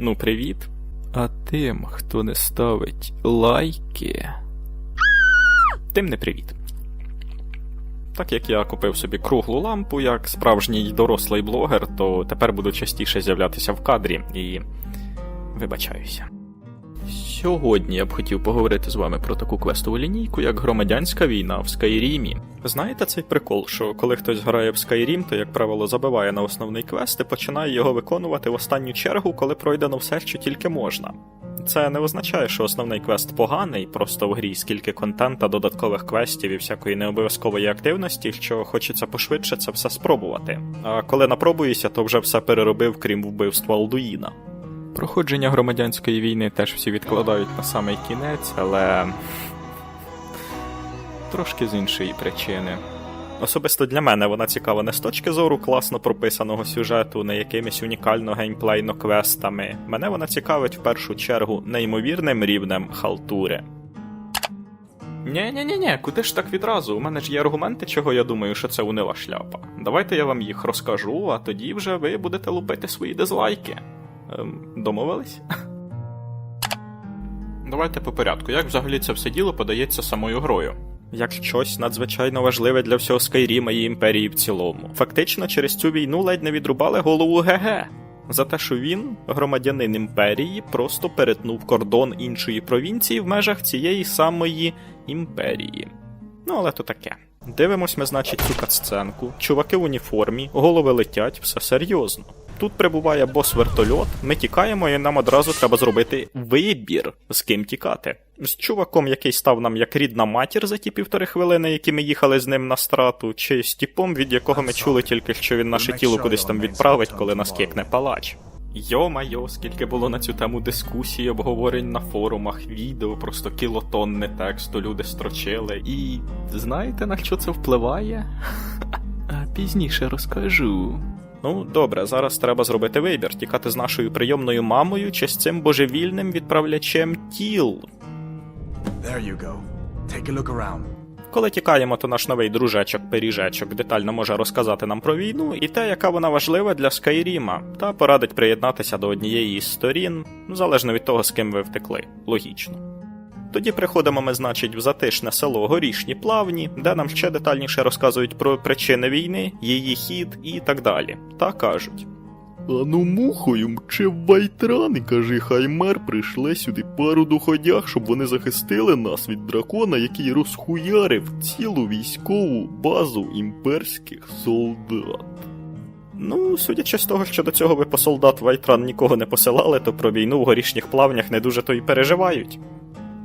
Ну, привіт. А тим, хто не ставить лайки. Тим не привіт. Так як я купив собі круглу лампу як справжній дорослий блогер, то тепер буду частіше з'являтися в кадрі і вибачаюся. Сьогодні я б хотів поговорити з вами про таку квестову лінійку, як громадянська війна в Скайрімі. Знаєте цей прикол, що коли хтось грає в Skyrim, то, як правило, забиває на основний квест і починає його виконувати в останню чергу, коли пройдено все, що тільки можна. Це не означає, що основний квест поганий, просто в грі скільки контента, додаткових квестів і всякої необов'язкової активності, що хочеться пошвидше це все спробувати. А коли напробуюся, то вже все переробив, крім вбивства Алдуїна. Проходження громадянської війни теж всі відкладають на самий кінець, але трошки з іншої причини. Особисто для мене вона цікава не з точки зору класно прописаного сюжету, не якимись унікально геймплейно квестами. Мене вона цікавить в першу чергу неймовірним рівнем халтури. Ні, ні, ні, ні, куди ж так відразу? У мене ж є аргументи, чого я думаю, що це унила шляпа. Давайте я вам їх розкажу, а тоді вже ви будете лупити свої дизлайки. Ем, домовились? Давайте по порядку. Як взагалі це все діло подається самою грою? Як щось надзвичайно важливе для всього Скайріма і імперії в цілому. Фактично, через цю війну ледь не відрубали голову ГГ. За те, що він, громадянин імперії, просто перетнув кордон іншої провінції в межах цієї самої імперії. Ну, але то таке. Дивимось ми, значить, цю катсценку. Чуваки в уніформі, голови летять, все серйозно. Тут прибуває бос-вертольот, ми тікаємо, і нам одразу треба зробити вибір, з ким тікати. З чуваком, який став нам як рідна матір за ті півтори хвилини, які ми їхали з ним на страту, чи з тіпом, від якого ми чули тільки, що він наше тіло кудись там відправить, коли нас кикне палач. Йо-майо, скільки було на цю тему дискусій, обговорень на форумах, відео, просто кілотонни тексту люди строчили. І знаєте, на що це впливає? Пізніше розкажу. Ну, добре, зараз треба зробити вибір: тікати з нашою прийомною мамою чи з цим божевільним відправлячем тіл. There you go. Take a look around. Коли тікаємо, то наш новий дружечок-пиріжечок детально може розказати нам про війну і те, яка вона важлива для Скайріма, та порадить приєднатися до однієї із сторін, залежно від того, з ким ви втекли. Логічно. Тоді приходимо ми, значить, в затишне село Горішні Плавні, де нам ще детальніше розказують про причини війни, її хід і так далі. Та кажуть. Ану мухою мче в Байтран і каже, хай мер прийшле сюди пару доходяг, щоб вони захистили нас від дракона, який розхуярив цілу військову базу імперських солдат. Ну, судячи з того, що до цього ви по солдат Вайтран нікого не посилали, то про війну в горішніх плавнях не дуже то й переживають.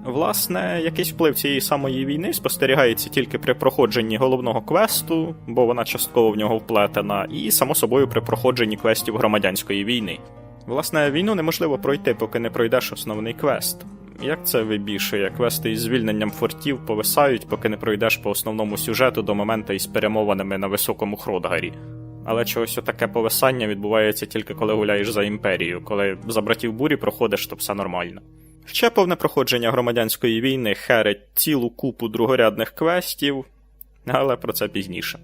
Власне, якийсь вплив цієї самої війни спостерігається тільки при проходженні головного квесту, бо вона частково в нього вплетена, і само собою при проходженні квестів громадянської війни. Власне, війну неможливо пройти, поки не пройдеш основний квест. Як це вибішує, квести із звільненням фортів повисають, поки не пройдеш по основному сюжету до моменту із перемовинами на високому Хродгарі. Але чогось отаке повисання відбувається тільки коли гуляєш за імперію, коли за братів бурі проходиш, то все нормально. Ще повне проходження громадянської війни херить цілу купу другорядних квестів, але про це пізніше.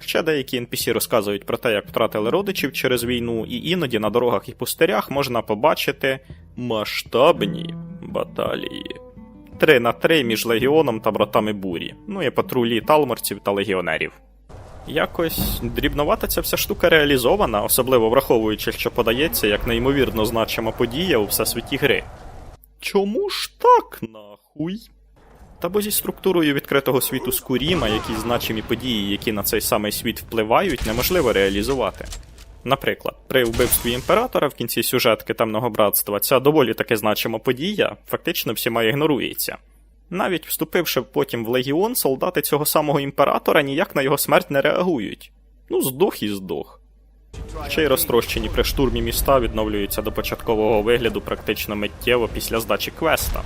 Ще деякі NPC розказують про те, як втратили родичів через війну, і іноді на дорогах і пустирях можна побачити масштабні баталії. Три на три між легіоном та братами бурі, ну і патрулі талморців та легіонерів. Якось дрібновата ця вся штука реалізована, особливо враховуючи, що подається як неймовірно значима подія у всесвіті гри. Чому ж так нахуй? Та бо зі структурою відкритого світу Скуріма якісь значимі події, які на цей самий світ впливають, неможливо реалізувати. Наприклад, при вбивстві імператора в кінці сюжетки Темного братства ця доволі таки значима подія фактично всіма ігнорується. Навіть вступивши потім в легіон, солдати цього самого імператора ніяк на його смерть не реагують. Ну, здох і здох. Ще й розтрощені при штурмі міста відновлюються до початкового вигляду практично миттєво після здачі квеста.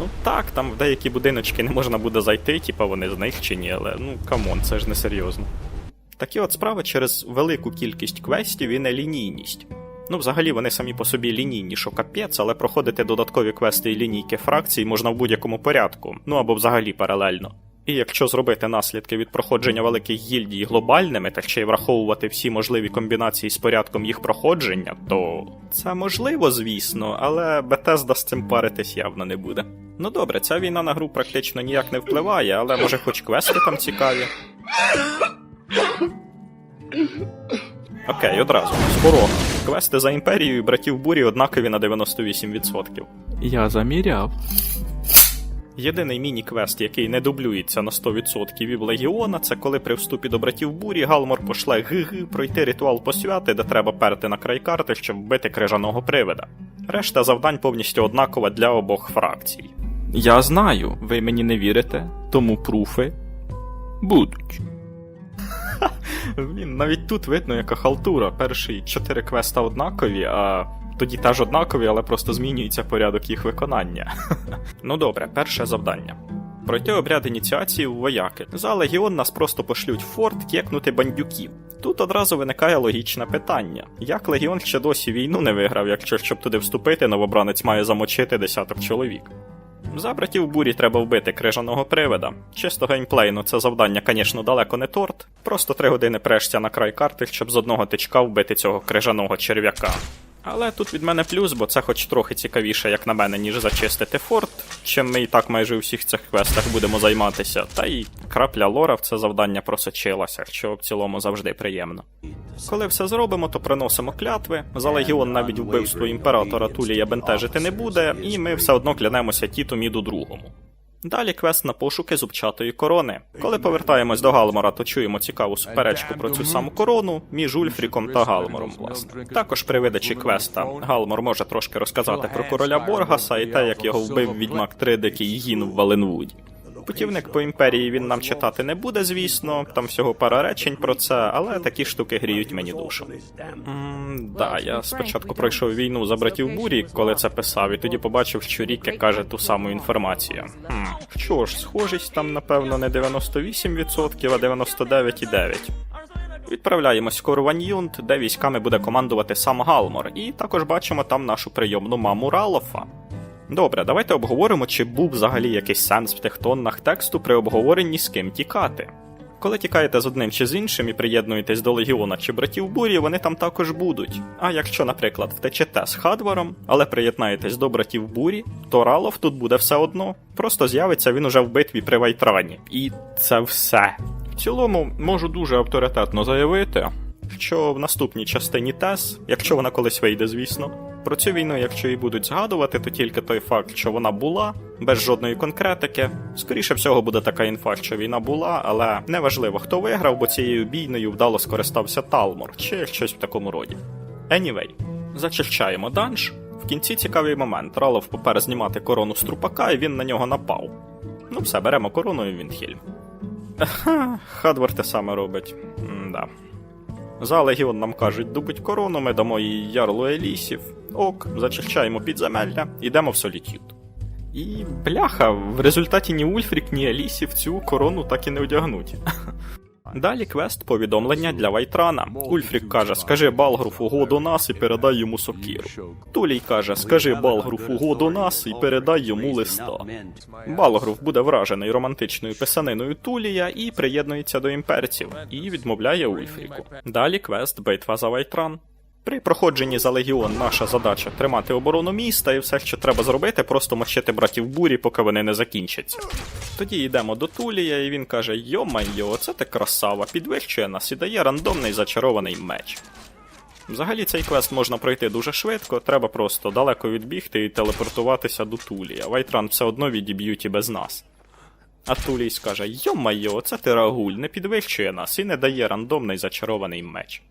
Ну так, там в деякі будиночки не можна буде зайти, типа вони знищені, але ну камон, це ж не серйозно. Такі от справи через велику кількість квестів і нелінійність. Ну, взагалі, вони самі по собі лінійні, що капець, але проходити додаткові квести і лінійки фракцій можна в будь-якому порядку, ну або взагалі паралельно. І якщо зробити наслідки від проходження великих гільдій глобальними, та ще й враховувати всі можливі комбінації з порядком їх проходження, то це можливо, звісно, але Бетезда з цим паритись явно не буде. Ну добре, ця війна на гру практично ніяк не впливає, але може хоч квести там цікаві. Окей, одразу. Спорога. Квести за імперією і братів бурі однакові на 98%. Я заміряв. Єдиний міні-квест, який не дублюється на 100% від Легіона, це коли при вступі до братів бурі Галмор пошле ГГ пройти ритуал посвяти, де треба перти на край карти, щоб вбити крижаного привида. Решта завдань повністю однакова для обох фракцій. Я знаю, ви мені не вірите, тому пруфи будуть. Блін, навіть тут видно, яка халтура. Перші чотири квеста однакові, а тоді теж однакові, але просто змінюється порядок їх виконання. ну добре, перше завдання. Пройти обряд ініціації у вояки. За легіон нас просто пошлють в форт кекнути бандюків. Тут одразу виникає логічне питання: як легіон ще досі війну не виграв, якщо щоб туди вступити, новобранець має замочити десяток чоловік. За братів бурі треба вбити крижаного привида. Чисто геймплейно це завдання, звісно, далеко не торт. Просто три години прешся на край карти, щоб з одного тичка вбити цього крижаного черв'яка. Але тут від мене плюс, бо це хоч трохи цікавіше, як на мене, ніж зачистити форт, чим ми і так майже у всіх цих квестах будемо займатися. Та й крапля лора в це завдання просочилася, що в цілому завжди приємно. Коли все зробимо, то приносимо клятви. За легіон навіть вбивство імператора Тулія бентежити не буде, і ми все одно клянемося Тіту Міду другому. Далі квест на пошуки зубчатої корони. Коли повертаємось до Галмора, то чуємо цікаву суперечку про цю саму корону між Ульфріком та Галмором. Власне, також при видачі квеста Галмор може трошки розказати про короля Боргаса і те, як його вбив відьмак 3 дикий гін в Валенвуді. Путівник по імперії він нам читати не буде, звісно, там всього пара речень про це, але такі штуки гріють мені душу. М, да, я спочатку пройшов війну за братів бурі, коли це писав, і тоді побачив, що Ріке каже ту саму інформацію. Хм, що ж, схожість там, напевно, не 98%, а 99,9%. Відправляємось в Корван'юнд, де військами буде командувати сам Галмор, і також бачимо там нашу прийомну маму Ралофа. Добре, давайте обговоримо, чи був взагалі якийсь сенс в тих тоннах тексту при обговоренні з ким тікати. Коли тікаєте з одним чи з іншим і приєднуєтесь до легіона чи братів бурі, вони там також будуть. А якщо, наприклад, втечете з Хадваром, але приєднаєтесь до братів бурі, то Ралов тут буде все одно. Просто з'явиться він уже в битві при Вайтрані. І це все. В цілому можу дуже авторитетно заявити, що в наступній частині ТЕС, якщо вона колись вийде, звісно, про цю війну, якщо і будуть згадувати, то тільки той факт, що вона була, без жодної конкретики. Скоріше всього буде така інфа, що війна була, але неважливо, хто виграв, бо цією бійною вдало скористався Талмор чи щось в такому роді. Anyway, зачищаємо данж. В кінці цікавий момент. Ралов попер знімати корону з трупака, і він на нього напав. Ну все, беремо корону і Вінхільм. Ага, Хадвар те саме робить. М-да. За легіон нам кажуть, дубить корону, ми дамо їй ярлу елісів. Ок, зачищаємо підземелля, ідемо в солітюд. І бляха, в результаті ні Ульфрік, ні Елісів цю корону так і не одягнуть. Далі квест повідомлення для Вайтрана. Ульфрік каже: Скажи Балгруфу го до нас і передай йому сокіру. Тулій каже: Скажи Балгруфу го до нас і передай йому листа. Балгруф буде вражений романтичною писаниною Тулія і приєднується до імперців, і відмовляє Ульфріку. Далі квест Битва за Вайтран. При проходженні за легіон наша задача тримати оборону міста, і все, що треба зробити, просто мочити братів бурі, поки вони не закінчаться. Тоді йдемо до Тулія, і він каже: Йо-майо, це ти красава, підвищує нас і дає рандомний зачарований меч. Взагалі цей квест можна пройти дуже швидко, треба просто далеко відбігти і телепортуватися до Тулія. Вайтран все одно відіб'ють і без нас. А Тулій скаже: Йо-майо, це ти рагуль, не підвищує нас і не дає рандомний зачарований меч.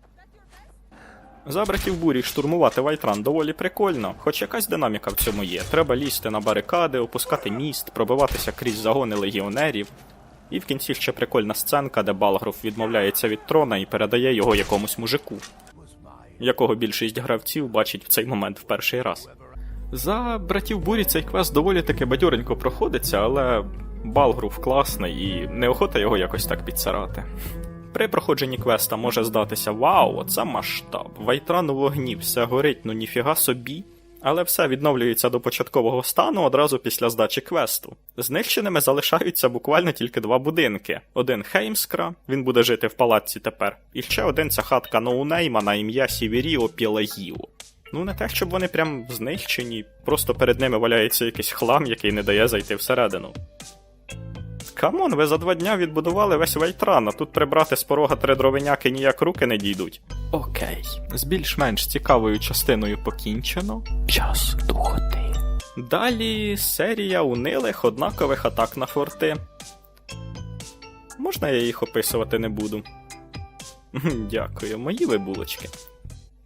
За братів бурі штурмувати Вайтран доволі прикольно, хоч якась динаміка в цьому є. Треба лізти на барикади, опускати міст, пробиватися крізь загони легіонерів. І в кінці ще прикольна сценка, де Балгруф відмовляється від трона і передає його якомусь мужику, якого більшість гравців бачить в цей момент в перший раз. За братів бурі цей квест доволі таки бадьоренько проходиться, але Балгруф класний і неохота його якось так підсирати. При проходженні квеста може здатися Вау, оце масштаб. Вайтран у вогні, все горить, ну ніфіга собі. Але все відновлюється до початкового стану одразу після здачі квесту. Знищеними залишаються буквально тільки два будинки: один Хеймскра, він буде жити в палаці тепер, і ще один ця хатка ноунейма на ім'я Сіверіо Пілагіо. Ну, не те, щоб вони прям знищені, просто перед ними валяється якийсь хлам, який не дає зайти всередину. Камон, ви за два дня відбудували весь Вейтран, а тут прибрати з порога три дровиняки ніяк руки не дійдуть. Окей, з більш-менш цікавою частиною покінчено. Час духоти. Далі серія унилих однакових атак на форти. Можна я їх описувати не буду? Дякую, мої ви булочки.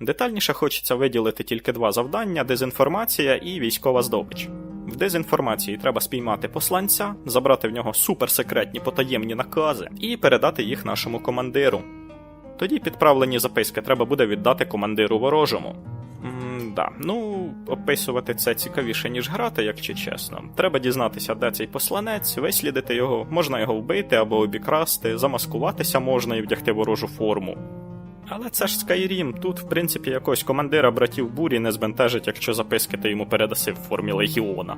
Детальніше хочеться виділити тільки два завдання: дезінформація і військова здобич. Дезінформації треба спіймати посланця, забрати в нього суперсекретні потаємні накази і передати їх нашому командиру. Тоді підправлені записки треба буде віддати командиру ворожому. М, да, ну, описувати це цікавіше, ніж грати, якщо чесно. Треба дізнатися, де цей посланець, вислідити його, можна його вбити або обікрасти, замаскуватися можна і вдягти ворожу форму. Але це ж Skyrim, тут, в принципі, якогось командира братів бурі не збентежить, якщо записки ти йому передаси в формі легіона.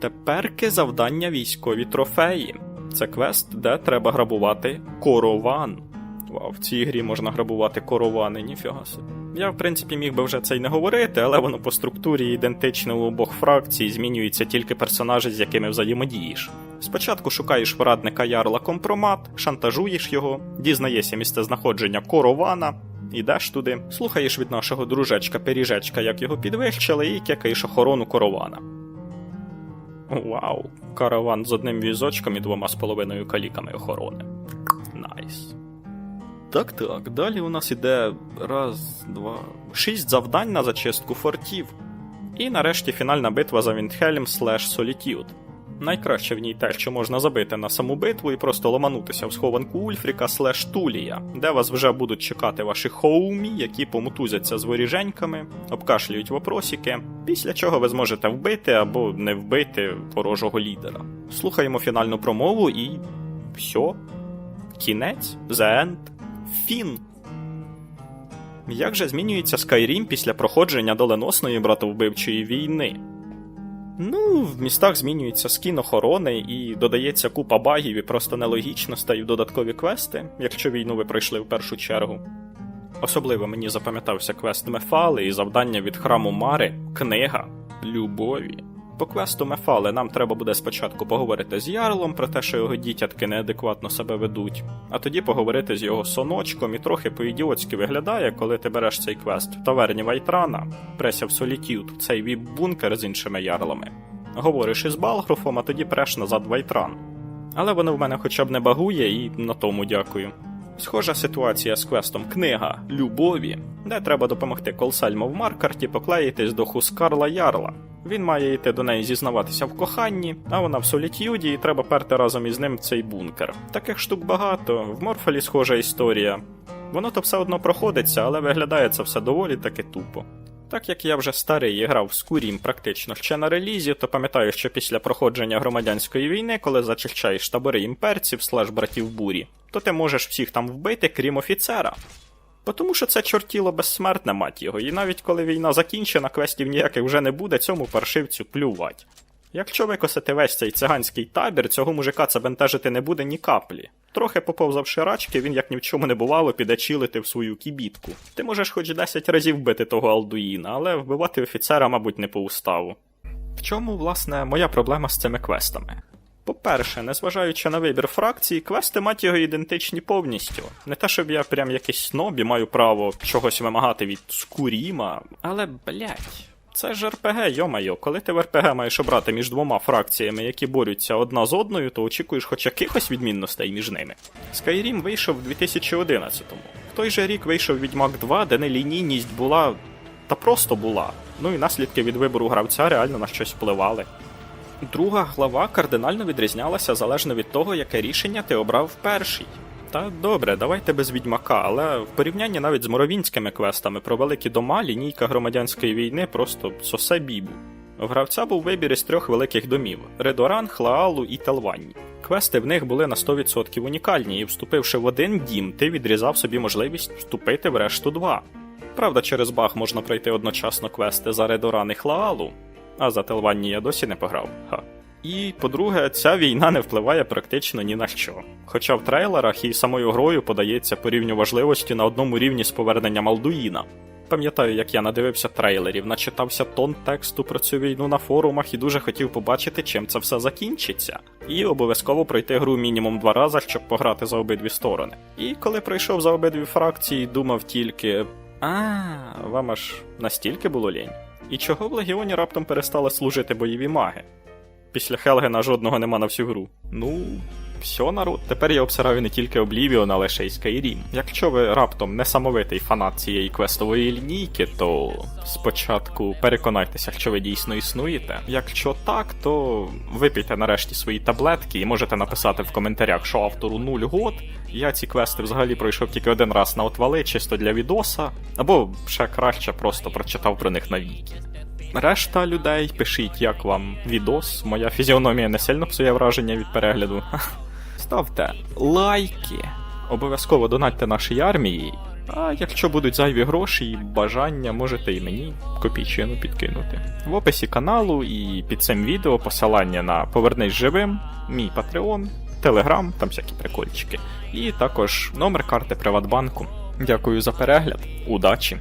Теперки завдання військові трофеї. Це квест, де треба грабувати корован. Вау, в цій грі можна грабувати коровани, ніфіга собі. Я, в принципі, міг би вже це й не говорити, але воно по структурі ідентичне у обох фракцій, змінюються тільки персонажі, з якими взаємодієш. Спочатку шукаєш порадника Ярла компромат, шантажуєш його, дізнаєшся місцезнаходження корована, ідеш туди, слухаєш від нашого дружечка пиріжечка, як його підвищили, і кекаєш охорону корована. Вау, караван з одним візочком і двома з половиною каліками охорони. Найс. Так, так, далі у нас іде раз, два, шість завдань на зачистку фортів. І нарешті фінальна битва за Віндхельм слеш Солітюд. Найкраще в ній те, що можна забити на саму битву і просто ломанутися в схованку Ульфріка слеш Тулія, де вас вже будуть чекати ваші хоумі, які помутузяться з воріженьками, обкашлюють вопросики, після чого ви зможете вбити або не вбити ворожого лідера. Слухаємо фінальну промову і. все. Кінець, The End, Фін. Як же змінюється Skyrim після проходження доленосної братовбивчої війни? Ну, в містах змінюється скін охорони і додається купа багів і просто нелогічностей в додаткові квести, якщо війну ви пройшли в першу чергу. Особливо мені запам'ятався квест Мефали і завдання від храму Мари Книга Любові. По квесту Мефали нам треба буде спочатку поговорити з Ярлом про те, що його дітятки неадекватно себе ведуть, а тоді поговорити з його соночком і трохи по-ідіотськи виглядає, коли ти береш цей квест в таверні Вайтрана, преся в Солітюд, цей віп-бункер з іншими ярлами. Говориш із Балгруфом, а тоді преш назад Вайтран. Але воно в мене хоча б не багує, і на тому дякую. Схожа ситуація з квестом Книга Любові, де треба допомогти Колсальмо в Маркарті поклеїтись до Хускарла Ярла. Він має йти до неї зізнаватися в коханні, а вона в Солітюді, і треба перти разом із ним в цей бункер. Таких штук багато, в Морфалі схожа історія. Воно то все одно проходиться, але виглядає це все доволі таки тупо. Так як я вже старий і грав в Скурім практично ще на релізі, то пам'ятаю, що після проходження громадянської війни, коли зачищаєш табори імперців слеш братів бурі, то ти можеш всіх там вбити, крім офіцера. Тому що це чортіло безсмертне, мать його, і навіть коли війна закінчена, квестів ніяких вже не буде, цьому паршивцю плювать. Якщо викосити весь цей циганський табір, цього мужика це бентежити не буде ні каплі. Трохи поповзавши рачки, він як ні в чому не бувало, піде чилити в свою кібітку. Ти можеш хоч 10 разів бити того Алдуїна, але вбивати офіцера, мабуть, не по уставу. В чому, власне, моя проблема з цими квестами? По-перше, незважаючи на вибір фракцій, квести мать його ідентичні повністю. Не те, щоб я прям якийсь сноб маю право чогось вимагати від Скуріма, але блять. Це ж РПГ, йомайо, коли ти в РПГ маєш обрати між двома фракціями, які борються одна з одною, то очікуєш хоч якихось відмінностей між ними. Skyrim вийшов в 2011-му. В той же рік вийшов Відьмак 2, де нелінійність була. та просто була. Ну і наслідки від вибору гравця реально на щось впливали. Друга глава кардинально відрізнялася залежно від того, яке рішення ти обрав в першій. Та добре, давайте без відьмака, але в порівнянні навіть з моровінськими квестами про великі дома лінійка громадянської війни просто сосе бібу. В гравця був вибір із трьох великих домів: Редоран, Хлаалу і Телванні. Квести в них були на 100% унікальні, і вступивши в один дім, ти відрізав собі можливість вступити в решту два. Правда, через баг можна пройти одночасно квести за Редоран і Хлаалу, а за Телванні я досі не пограв. Ха. І, по-друге, ця війна не впливає практично ні на що. Хоча в трейлерах і самою грою подається по рівню важливості на одному рівні з поверненням Алдуїна. Пам'ятаю, як я надивився трейлерів, начитався тон тексту про цю війну на форумах і дуже хотів побачити, чим це все закінчиться. І обов'язково пройти гру мінімум два рази, щоб пограти за обидві сторони. І коли пройшов за обидві фракції, думав тільки. А, вам аж настільки було лінь. І чого в Легіоні раптом перестали служити бойові маги? Після Хелгена жодного нема на всю гру. Ну, все, народ. Тепер я обсираю не тільки Oblivion, але ще й Skyrim. Якщо ви раптом несамовитий фанат цієї квестової лінійки, то спочатку переконайтеся, що ви дійсно існуєте. Якщо так, то випійте нарешті свої таблетки і можете написати в коментарях, що автору нуль год. Я ці квести взагалі пройшов тільки один раз на отвали, чисто для відоса, або ще краще просто прочитав про них на віки. Решта людей, пишіть, як вам відос. Моя фізіономія не сильно псує враження від перегляду. Ставте лайки. Обов'язково донатьте нашій армії. А якщо будуть зайві гроші і бажання, можете і мені копійчину підкинути. В описі каналу і під цим відео посилання на Повернись живим, мій Patreon, Телеграм, там всякі прикольчики, і також номер карти Приватбанку. Дякую за перегляд, удачі!